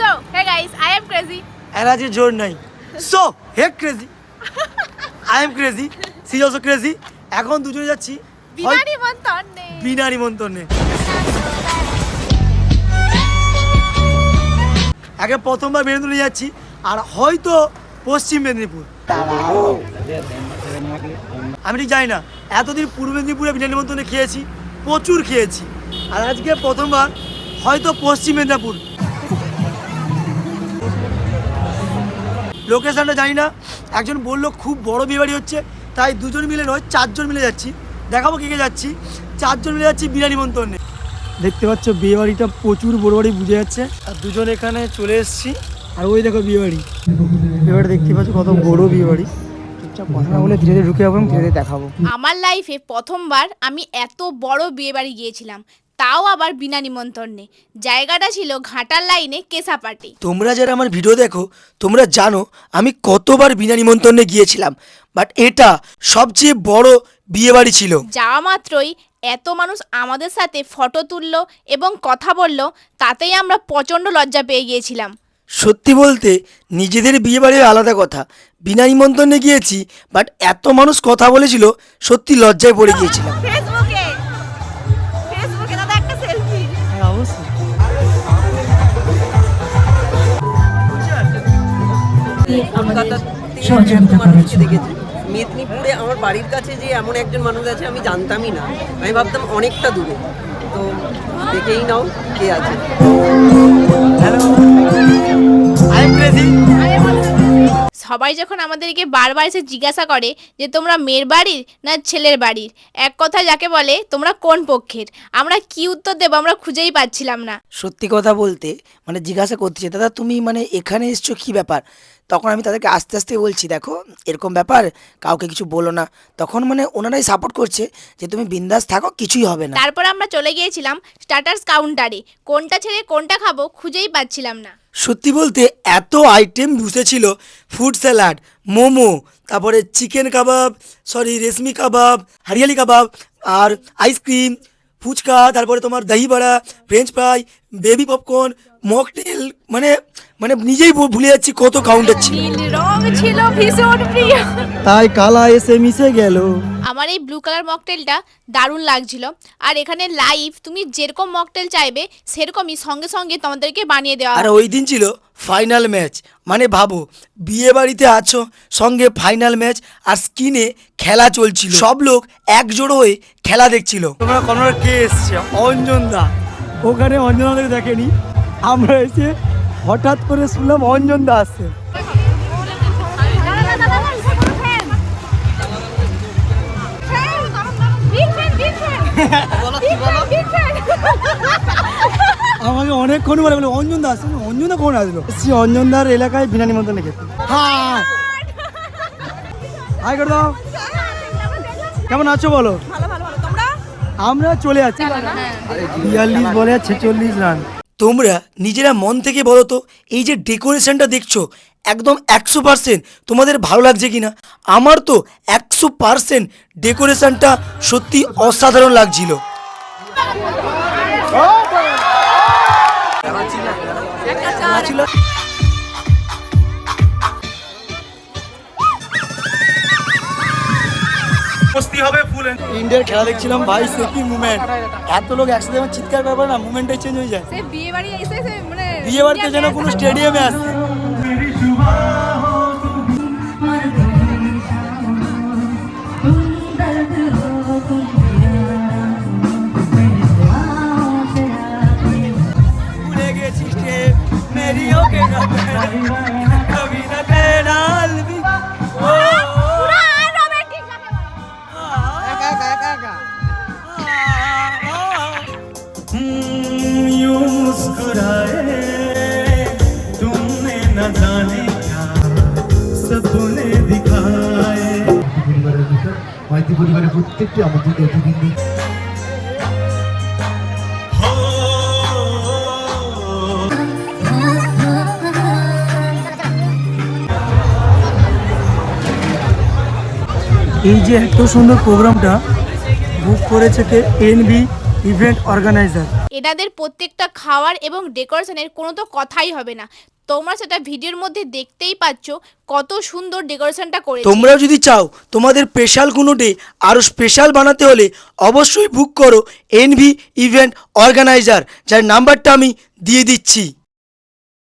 So, hey guys, I am crazy. Energy জোর নাই। So he crazy I am crazy she also crazy এখন দুজনে যাচ্ছি। বিনা নিমন্ত্রণে বিনা নিমন্ত্রণে আগে প্রথমবার মেদিনীপুরে যাচ্ছি আর হয়তো পশ্চিম মেদিনীপুর। আমি ঠিক জানি না। এতদিন পূর্ব মেদিনীপুরে বিনা নিমন্ত্রণে খেয়েছি প্রচুর খেয়েছি। আর আজকে প্রথমবার হয়তো পশ্চিম মেদিনীপুর। লোকেশনটা জানি না। একজন বলল, খুব বড় বিয়েবাড়ি হচ্ছে। তাই দুজন মিলে নয়, চারজন মিলে যাচ্ছি। দেখাবো কে কে যাচ্ছি। চারজন মিলে যাচ্ছি বিনা নিমন্ত্রণে। দেখতে পাচ্ছ, বিয়েবাড়িটা প্রচুর বড় বাড়ি, বুঝে যাচ্ছে। আর দুজন এখানে চলে এসেছি। আর ওই দেখো বিয়েবাড়ি। বিয়েবাড়ি দেখতে পাচ্ছ কত বড় বিয়েবাড়ি। বলে ধীরে ধীরে ঢুকে ধীরে ধীরে দেখাবো। আমার লাইফে প্রথমবার আমি এত বড় বিয়ে বাড়ি গিয়েছিলাম। তাও আবার বিনা নিমন্ত্রণে। জায়গাটা ছিল ঘাটার লাইনে কেসাপাটি। তোমরা যারা আমার ভিডিও দেখো তোমরা জানো আমি কতবার বিনা নিমন্ত্রণে গিয়েছিলাম। বাট এটা সবচেয়ে বড় বিয়েবাড়ি ছিল। যাওয়া মাত্রই এত মানুষ আমাদের সাথে ফটো তুললো এবং কথা বলল তাতেই আমরা প্রচণ্ড লজ্জা পেয়ে গিয়েছিলাম। সত্যি বলতে নিজেদের বিয়ে বাড়ির আলাদা কথা। বিনা নিমন্ত্রণে গিয়েছি বাট এত মানুষ কথা বলেছিল সত্যি লজ্জায় পড়ে গিয়েছিলাম। কলকাতা থেকে এত মানুষকে দেখেছি। মেদিনীপুরে আমার বাড়ির কাছে যে এমন একজন মানুষ আছে আমি জানতামই না। আমি ভাবতাম অনেকটা দূরে। তো দেখেই নাও কে আছে। হ্যালো আই এম সবাই যখন আমাদেরকে বারবার এসে জিজ্ঞাসা করে যে তোমরা মেয়ের বাড়ির না ছেলের বাড়ির এক কথা যাকে বলে তোমরা কোন পক্ষের? আমরা কি উত্তর দেবো আমরা খুঁজেই পাচ্ছিলাম না। সত্যি কথা বলতে মানে জিজ্ঞাসা করতেছে দাদা তুমি মানে এখানে এসছো কি ব্যাপার? তখন আমি তাদেরকে আস্তে আস্তে বলছি দেখো এরকম ব্যাপার কাউকে কিছু বলো না। তখন মানে ওনারাই সাপোর্ট করছে যে তুমি বিন্দাস থাকো কিছুই হবে না। তারপর আমরা চলে গিয়েছিলাম স্টার্টার্স কাউন্টারে কোনটা ছেড়ে কোনটা খাব খুঁজেই পাচ্ছিলাম না। সত্যি বলতে এত আইটেম ঢুসেছিল ফুড স্যালাড মোমো, তারপরে chicken kebab sorry reshmi kebab hariyali kebab আর আইসক্রিম ফুচকা, তারপরে তোমার dahi vada french fry baby popcorn mocktail মানে মানে নিজেই ভু- ভুলে যাচ্ছি কত কাউন্টার ছিল। নীল রং ছিল ভীষণ প্রিয়। তাই কালা এসে মিশে গেল। আমার এই ব্লু কালার মকটেলটা দারুণ লাগছিল। আর এখানে লাইভ তুমি যেরকম মকটেল চাইবে সেরকমই সঙ্গে সঙ্গে তোমাদেরকে বানিয়ে দেওয়া আর ওই দিন ছিল ফাইনাল ম্যাচ মানে ভাবো বিয়ে বাড়িতে আছো সঙ্গে ফাইনাল ম্যাচ আর স্ক্রিনে খেলা চলছিল। সব লোক একজোড় হয়ে খেলা দেখছিল। তোমরা কোনো কে এসছে? অঞ্জন দা। ওখানে অঞ্জন দাকে দেখেনি? আমরা এসে হঠাৎ করে শুনলাম অঞ্জন দা আসছে আমাকে অনেকক্ষণ বলে বলে অঞ্জন দা আসছে অঞ্জন দা কখন আসলো? সে অঞ্জন দার এলাকায় বিনা নিমন্ত্রণে খেতে হ্যাঁ। হাই করে দাও কেমন আছো বলো? আমরা চলে যাচ্ছি। বিয়াল্লিশ বলে ছেচল্লিশ রান। তোমরা নিজেরা মন থেকে বলো তো, এই যে ডেকোরেশনটা দেখছ, একদম একশো পারসেন্ট তোমাদের ভালো লাগছে কি না আমার তো একশো পারসেন্ট ডেকোরেশনটা সত্যি অসাধারণ লাগছিল। ছিল? ইন্ডিয়ার খেলা দেখছিলাম ভাই সে কি মুভমেন্ট এত লোক একসাথে আমার চিৎকার করবে না মুভমেন্টটাই চেঞ্জ হয়ে যায়। বিয়ে বাড়ি এসে এসে মানে বিয়ে বাড়িতে যেন কোনো স্টেডিয়ামে আসছে मुस्कुराए तुमने न जाने क्या सपने दिखाए পরিবারের ভিতর মাইতি পরিবারের প্রত্যেকটি আমন্ত্রিত অতিথিবৃন্দ हो এই যে এত সুন্দর প্রোগ্রামটা বুক করেছে কে এনবি ইভেন্ট অর্গানাইজার এনাদের প্রত্যেকটা খাওয়ার এবং ডেকোরেশনের কোনো তো কথাই হবে না। তোমরা সেটা ভিডিওর মধ্যে দেখতেই পাচ্ছ কত সুন্দর ডেকোরেশনটা করে তোমরাও যদি চাও তোমাদের স্পেশাল কোনো ডে আরও স্পেশাল বানাতে হলে অবশ্যই বুক করো এনভি ইভেন্ট অর্গানাইজার, যার নাম্বারটা আমি দিয়ে দিচ্ছি।